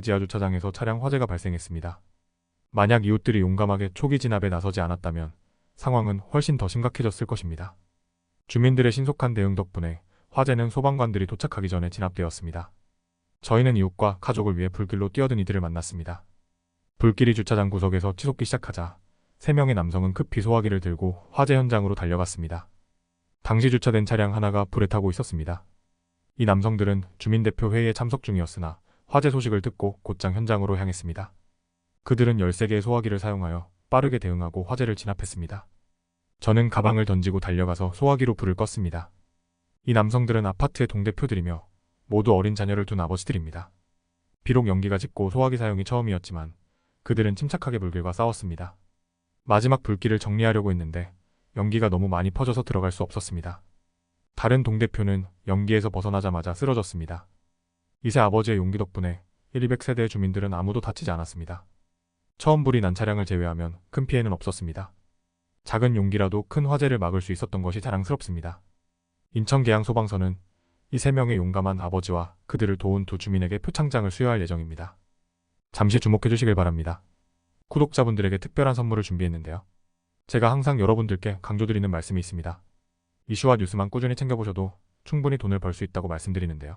지하 주차장에서 차량 화재가 발생했습니다. 만약 이웃들이 용감하게 초기 진압에 나서지 않았다면 상황은 훨씬 더 심각해졌을 것입니다. 주민들의 신속한 대응 덕분에 화재는 소방관들이 도착하기 전에 진압되었습니다. 저희는 이웃과 가족을 위해 불길로 뛰어든 이들을 만났습니다. 불길이 주차장 구석에서 치솟기 시작하자 세 명의 남성은 급히 소화기를 들고 화재 현장으로 달려갔습니다. 당시 주차된 차량 하나가 불에 타고 있었습니다. 이 남성들은 주민대표 회의에 참석 중이었으나 화재 소식을 듣고 곧장 현장으로 향했습니다. 그들은 13개의 소화기를 사용하여 빠르게 대응하고 화재를 진압했습니다. 저는 가방을 던지고 달려가서 소화기로 불을 껐습니다. 이 남성들은 아파트의 동대표들이며 모두 어린 자녀를 둔 아버지들입니다. 비록 연기가 짙고 소화기 사용이 처음이었지만 그들은 침착하게 불길과 싸웠습니다. 마지막 불길을 정리하려고 했는데 연기가 너무 많이 퍼져서 들어갈 수 없었습니다. 다른 동대표는 연기에서 벗어나자마자 쓰러졌습니다. 이세 아버지의 용기 덕분에 1200세대의 주민들은 아무도 다치지 않았습니다. 처음 불이 난 차량을 제외하면 큰 피해는 없었습니다. 작은 용기라도 큰 화재를 막을 수 있었던 것이 자랑스럽습니다. 인천 계양 소방서는 이 세 명의 용감한 아버지와 그들을 도운 두 주민에게 표창장을 수여할 예정입니다. 잠시 주목해 주시길 바랍니다. 구독자분들에게 특별한 선물을 준비했는데요. 제가 항상 여러분들께 강조드리는 말씀이 있습니다. 이슈와 뉴스만 꾸준히 챙겨보셔도 충분히 돈을 벌 수 있다고 말씀드리는데요.